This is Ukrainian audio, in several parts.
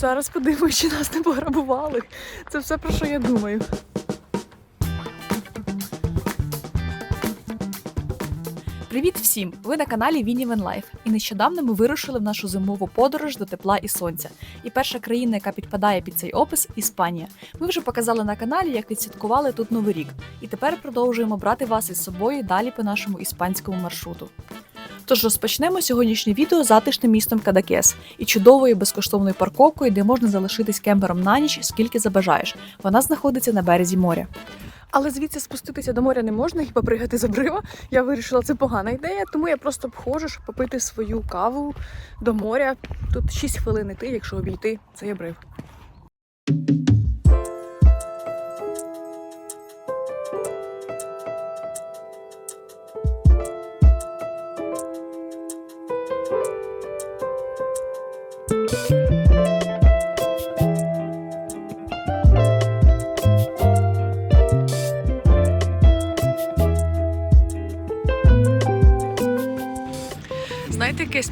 Зараз подивимось, чи нас не пограбували. Це все про що я думаю. Привіт всім! Ви на каналі Вінівен Лайф. І нещодавно ми вирушили в нашу зимову подорож до тепла і сонця. І перша країна, яка підпадає під цей опис Іспанія. Ми вже показали на каналі, як відсвяткували тут новий рік. І тепер продовжуємо брати вас із собою далі по нашому іспанському маршруту. Тож розпочнемо сьогоднішнє відео затишним містом Кадакес і чудовою безкоштовною парковкою, де можна залишитись кемпером на ніч, скільки забажаєш. Вона знаходиться на березі моря. Але звідси спуститися до моря не можна і попригати з обрива. Я вирішила, це погана ідея, тому я просто обходжу, щоб попити свою каву до моря. Тут 6 хвилин іти, якщо обійти цей обрив.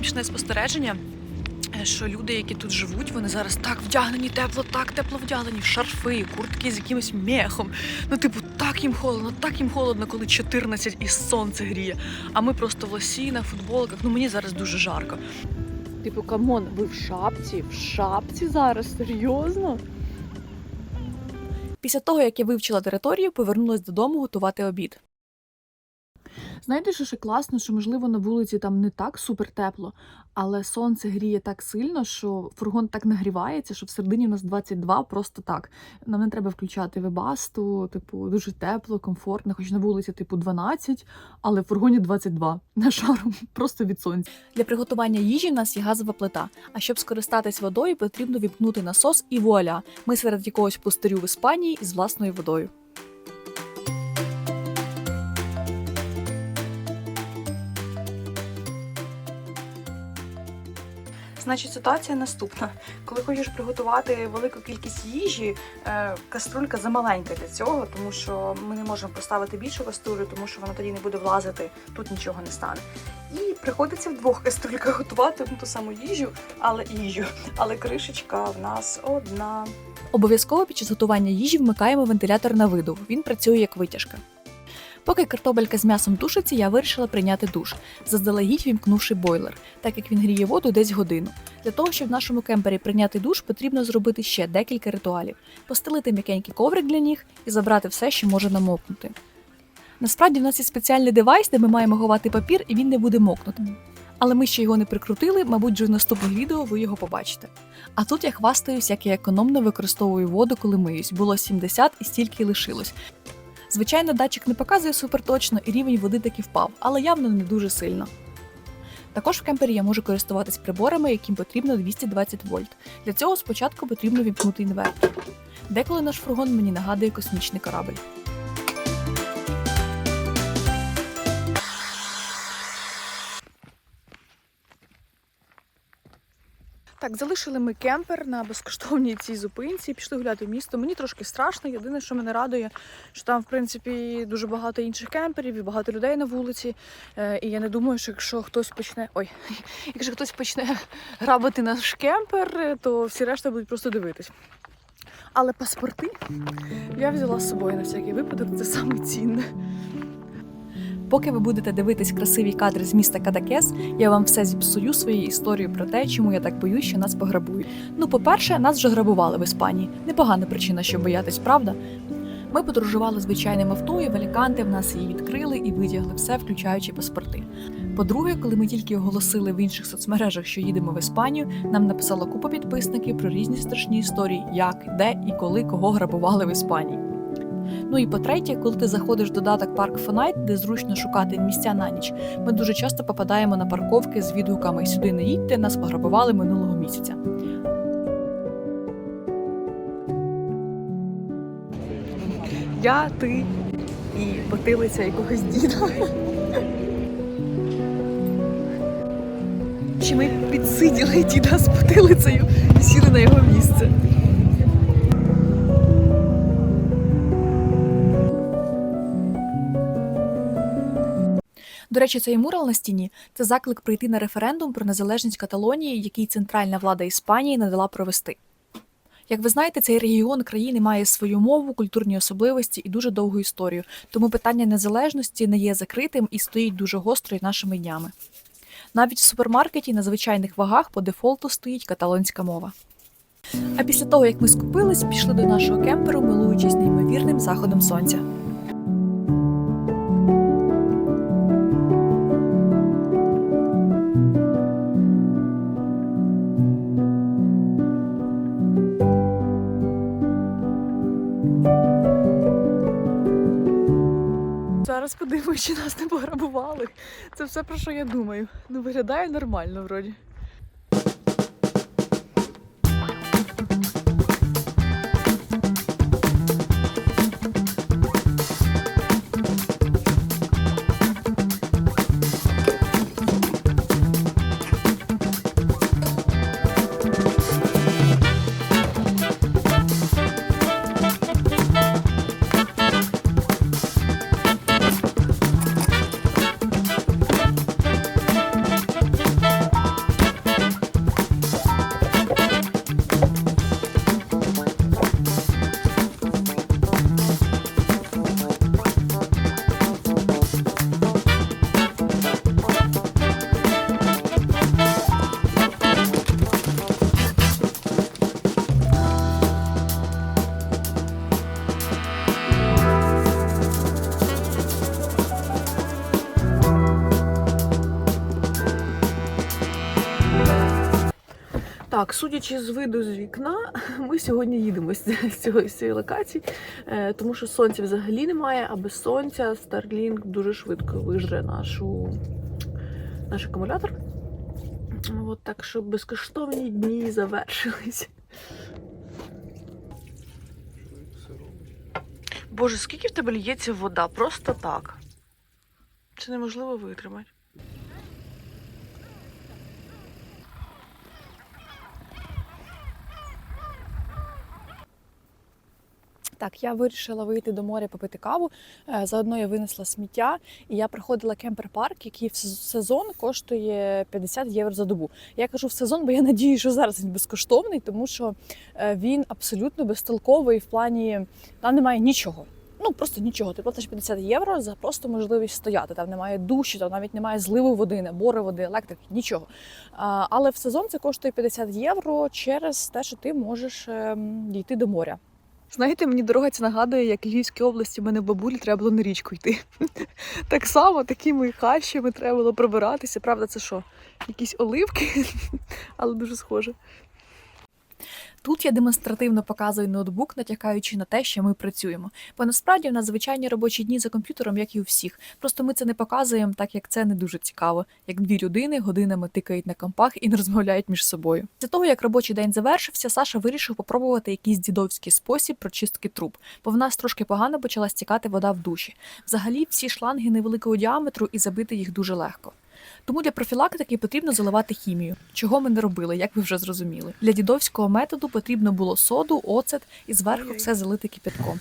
Смішне спостереження? Е, Що люди, які тут живуть, вони зараз так вдягнені тепло, так тепло вдягнені шарфи, куртки з якимось мехом. Ну, типу, так їм холодно, так їм холодно, коли 14 і сонце гріє. А ми просто в лосінах, футболках. Ну мені зараз дуже жарко. Типу, камон, ви в шапці? В шапці зараз? Серйозно? Після того, як я вивчила територію, повернулася додому готувати обід. Знаєте, що ще класно, що можливо на вулиці там не так супер тепло, але сонце гріє так сильно, що фургон так нагрівається, що всередині у нас 22 просто так. Нам не треба включати вебасту, типу, дуже тепло, комфортно, хоч на вулиці, типу, 12, але в фургоні 22 на шару просто від сонця. Для приготування їжі в нас є газова плита. А щоб скористатись водою, потрібно віпнути насос і вуаля. Ми серед якогось пустирю в Іспанії із власною водою. Значить, ситуація наступна. Коли хочеш приготувати велику кількість їжі, е, каструлька замаленька для цього, тому що ми не можемо поставити більшу каструлю, тому що вона тоді не буде влазити, тут нічого не стане. І приходиться в двох каструльках готувати одну ту саму їжу, але їжу. Але кришечка в нас одна. Обов'язково під час готування їжі вмикаємо вентилятор на видув. Він працює як витяжка. Поки картопелька з м'ясом тушиться, я вирішила прийняти душ, заздалегідь вімкнувши бойлер, так як він гріє воду десь годину. Для того, щоб в нашому кемпері прийняти душ, потрібно зробити ще декілька ритуалів: постелити м'якенький коврик для ніг і забрати все, що може намокнути. Насправді в нас є спеціальний девайс, де ми маємо ховати папір, і він не буде мокнути. Але ми ще його не прикрутили, мабуть, вже в наступних відео ви його побачите. А тут я хвастаюсь, як я економно використовую воду, коли миюсь. Було 70 і стільки лишилось. Звичайно, датчик не показує суперточно і рівень води таки впав, але явно не дуже сильно. Також в кемпері я можу користуватись приборами, яким потрібно 220 вольт. Для цього спочатку потрібно вімкнути інвертор. Деколи наш фургон мені нагадує космічний корабль. Так, залишили ми кемпер на безкоштовній цій зупинці, пішли гуляти в місто. Мені трошки страшно. Єдине, що мене радує, що там, в принципі, дуже багато інших кемперів і багато людей на вулиці. Е, І я не думаю, що якщо хтось почне. Ой, якщо хтось почне грабити наш кемпер, то всі решта будуть просто дивитись. Але паспорти я взяла з собою на всякий випадок, це саме цінне. Поки ви будете дивитись красиві кадри з міста Кадакес, я вам все зіпсую своєю історією про те, чому я так боюсь, що нас пограбують. Ну, по-перше, нас вже грабували в Іспанії. Непогана причина, щоб боятись, правда? Ми подорожували звичайним авто, і в в нас її відкрили і витягли все, включаючи паспорти. По-друге, коли ми тільки оголосили в інших соцмережах, що їдемо в Іспанію, нам написала купа підписників про різні страшні історії, як, де і коли кого грабували в Іспанії. Ну і по-третє, коли ти заходиш в додаток Park Night, де зручно шукати місця на ніч, ми дуже часто попадаємо на парковки з відгуками сюди не їдьте, нас пограбували минулого місяця. Я, ти і потилиця якогось діда. Чи ми підсиділи діда з потилицею і сіли на його місце? До речі, цей мурал на стіні це заклик прийти на референдум про незалежність Каталонії, який центральна влада Іспанії надала провести. Як ви знаєте, цей регіон країни має свою мову, культурні особливості і дуже довгу історію. Тому питання незалежності не є закритим і стоїть дуже гостро й нашими днями. Навіть в супермаркеті на звичайних вагах по дефолту стоїть каталонська мова. А після того, як ми скупились, пішли до нашого кемперу, милуючись неймовірним заходом сонця. Подивимось, чи нас не пограбували. Це все про що я думаю. Ну, виглядає нормально вроді. Так, судячи з виду з вікна, ми сьогодні їдемо з цього з цієї локації, е, тому що сонця взагалі немає, а без сонця Starlink дуже швидко вижре нашу, наш акумулятор. От так що безкоштовні дні завершились. Боже, скільки в тебе лється вода? Просто так. Це неможливо витримати. Так, я вирішила вийти до моря попити каву. Е, Заодно я винесла сміття, і я приходила кемпер-парк, який в сезон коштує 50 євро за добу. Я кажу в сезон, бо я надію, що зараз він безкоштовний, тому що е, він абсолютно безтолковий в плані там немає нічого. Ну просто нічого. Ти платиш 50 євро за просто можливість стояти. Там немає душі, там навіть немає зливу води, набори води, електрики, нічого. А, але в сезон це коштує 50 євро через те, що ти можеш ем, дійти до моря. Знаєте, мені дорога ця нагадує, як в Львівській області в мене бабулі треба було на річку йти. Так само такими хащами треба було пробиратися. Правда, це що? Якісь оливки, але дуже схоже. Тут я демонстративно показую ноутбук, натякаючи на те, що ми працюємо. Бо насправді в нас звичайні робочі дні за комп'ютером, як і у всіх. Просто ми це не показуємо, так як це не дуже цікаво. Як дві людини годинами тикають на компах і не розмовляють між собою. Після того, як робочий день завершився, Саша вирішив попробувати якийсь дідовський спосіб прочистки труб, бо в нас трошки погано почала стікати вода в душі. Взагалі, всі шланги невеликого діаметру і забити їх дуже легко. Тому для профілактики потрібно заливати хімію, чого ми не робили, як ви вже зрозуміли. Для дідовського методу потрібно було соду, оцет і зверху все залити кипятком.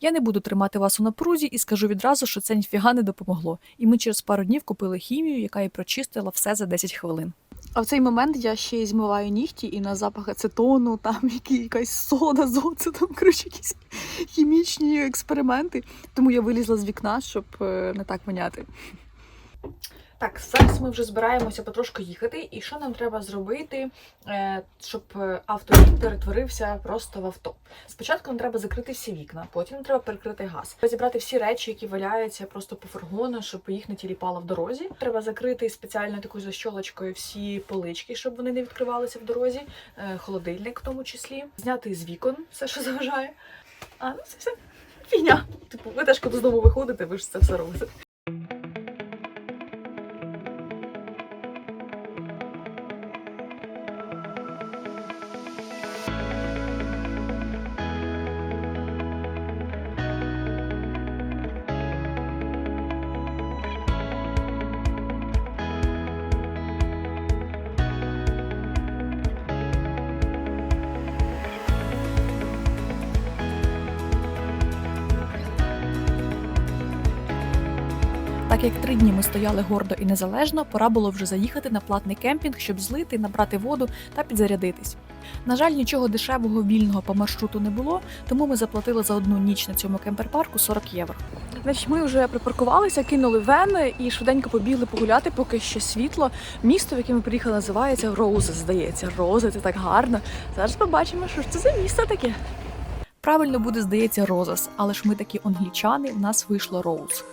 Я не буду тримати вас у напрузі і скажу відразу, що це ніфіга не допомогло. І ми через пару днів купили хімію, яка і прочистила все за 10 хвилин. А в цей момент я ще й змиваю нігті і на запах ацетону, там якась сода з оцетом, коротше, якісь хімічні експерименти. Тому я вилізла з вікна, щоб е, не так воняти. Так, зараз ми вже збираємося потрошку їхати. І що нам треба зробити, е, щоб е, перетворився просто в авто? Спочатку нам треба закрити всі вікна, потім нам треба перекрити газ, зібрати всі речі, які валяються просто по фургону, щоб їх не тіліпало в дорозі. Треба закрити спеціально такою защолочкою всі полички, щоб вони не відкривалися в дорозі, е, холодильник в тому числі, зняти з вікон все, що заважає. А ну це все фігня. Типу, ви теж коли з дому виходите, ви ж це все робите. Так як три дні ми стояли гордо і незалежно, пора було вже заїхати на платний кемпінг, щоб злити, набрати воду та підзарядитись. На жаль, нічого дешевого вільного по маршруту не було, тому ми заплатили за одну ніч на цьому кемперпарку 40 євро. Значить, ми вже припаркувалися, кинули вен і швиденько побігли погуляти, поки ще світло. Місто, в яке ми приїхали, називається Роузе, здається. Роузе, це так гарно. Зараз побачимо, що ж це за місто таке. Правильно буде, здається, Розас, але ж ми такі англічани, в нас вийшло Роуз.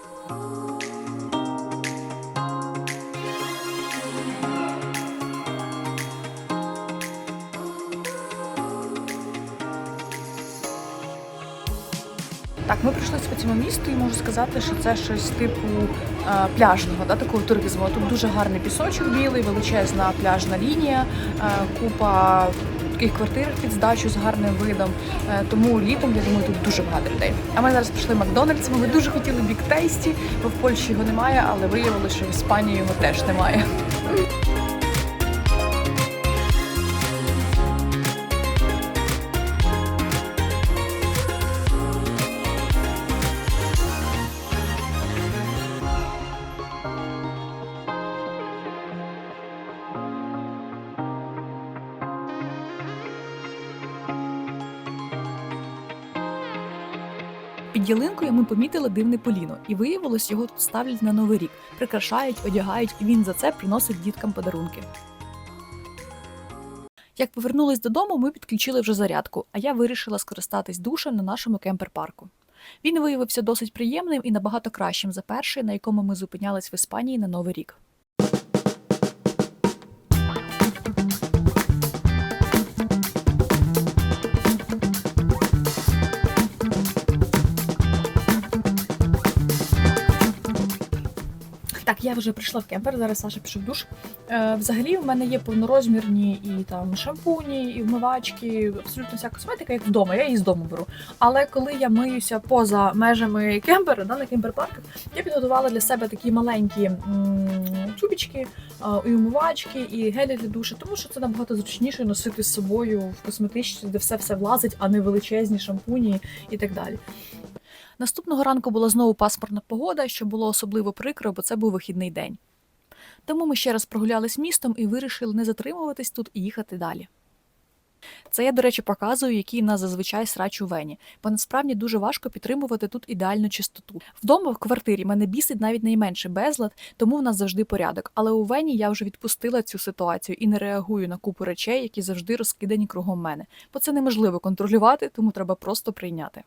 Так, ми прийшлися по цьому місту і можу сказати, що це щось типу е, пляжного, да, такого туризму. Тут дуже гарний пісочок білий, величезна пляжна лінія, е, купа таких квартир під здачу з гарним видом. Е, тому літом, я думаю, тут дуже багато людей. А ми зараз в Макдональдс. Ми дуже хотіли Бік Тейсті, бо в Польщі його немає, але виявилося, що в Іспанії його теж немає. Під ялинкою ми помітили дивне поліно, і виявилось, його ставлять на новий рік, прикрашають, одягають, і він за це приносить діткам подарунки. Як повернулись додому, ми підключили вже зарядку, а я вирішила скористатись душем на нашому кемпер-парку. Він виявився досить приємним і набагато кращим за перший, на якому ми зупинялись в Іспанії на Новий рік. Так, я вже прийшла в кемпер, зараз Саша пішов в душ. Е, взагалі, в мене є повнорозмірні і там шампуні, і вмивачки, абсолютно вся косметика, як вдома. Я її з дому беру. Але коли я миюся поза межами кемпера, да, на кемпер-парках, я підготувала для себе такі маленькі м, тюбічки, е, і вмивачки, і гелі для душу, тому що це набагато зручніше носити з собою в косметичці, де все все влазить, а не величезні шампуні і так далі. Наступного ранку була знову пасмурна погода, що було особливо прикро, бо це був вихідний день. Тому ми ще раз прогулялись містом і вирішили не затримуватись тут і їхати далі. Це я, до речі, показую, який нас зазвичай срач у вені, бо насправді дуже важко підтримувати тут ідеальну чистоту. Вдома в квартирі мене бісить навіть найменший безлад, тому в нас завжди порядок. Але у вені я вже відпустила цю ситуацію і не реагую на купу речей, які завжди розкидані кругом мене. Бо це неможливо контролювати, тому треба просто прийняти.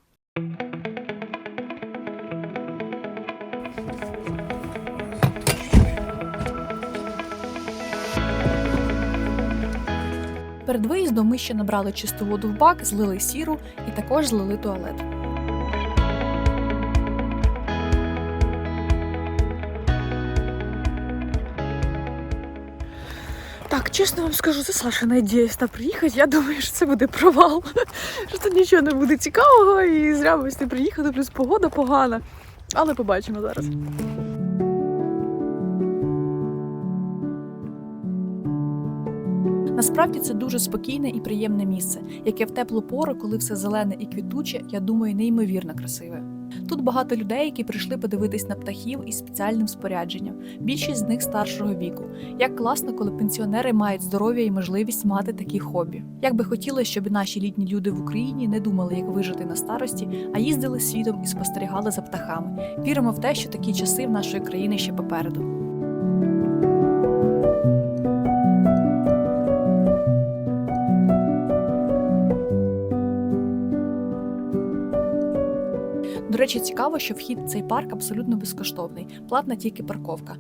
Перед виїздом ми ще набрали чисту воду в бак, злили сіру і також злили туалет. Так, чесно вам скажу, це Саша надіюсь на приїхати. Я думаю, що це буде провал. Що тут нічого не буде цікавого і зря ми сюди приїхали, плюс погода погана. Але побачимо зараз. Насправді це дуже спокійне і приємне місце, яке в теплу пору, коли все зелене і квітуче, я думаю, неймовірно красиве. Тут багато людей, які прийшли подивитись на птахів із спеціальним спорядженням. Більшість з них старшого віку. Як класно, коли пенсіонери мають здоров'я і можливість мати такі хобі. Як би хотілося, щоб наші літні люди в Україні не думали, як вижити на старості, а їздили світом і спостерігали за птахами. Віримо в те, що такі часи в нашої країни ще попереду. До речі, цікаво, що вхід в цей парк абсолютно безкоштовний, платна тільки парковка.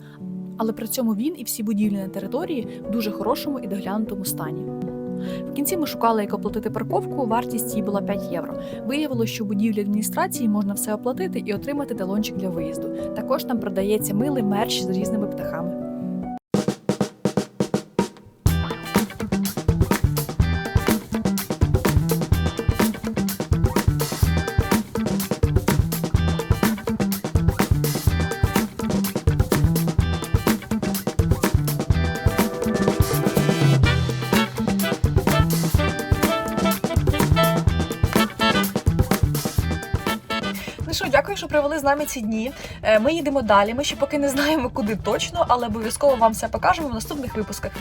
Але при цьому він і всі будівлі на території в дуже хорошому і доглянутому стані. В кінці ми шукали, як оплатити парковку, вартість її була 5 євро. Виявилося, що в будівлі адміністрації можна все оплатити і отримати талончик для виїзду. Також там продається милий мерч з різними птахами. Провели з нами ці дні. Е, Ми їдемо далі. Ми ще поки не знаємо, куди точно, але обов'язково вам все покажемо в наступних випусках.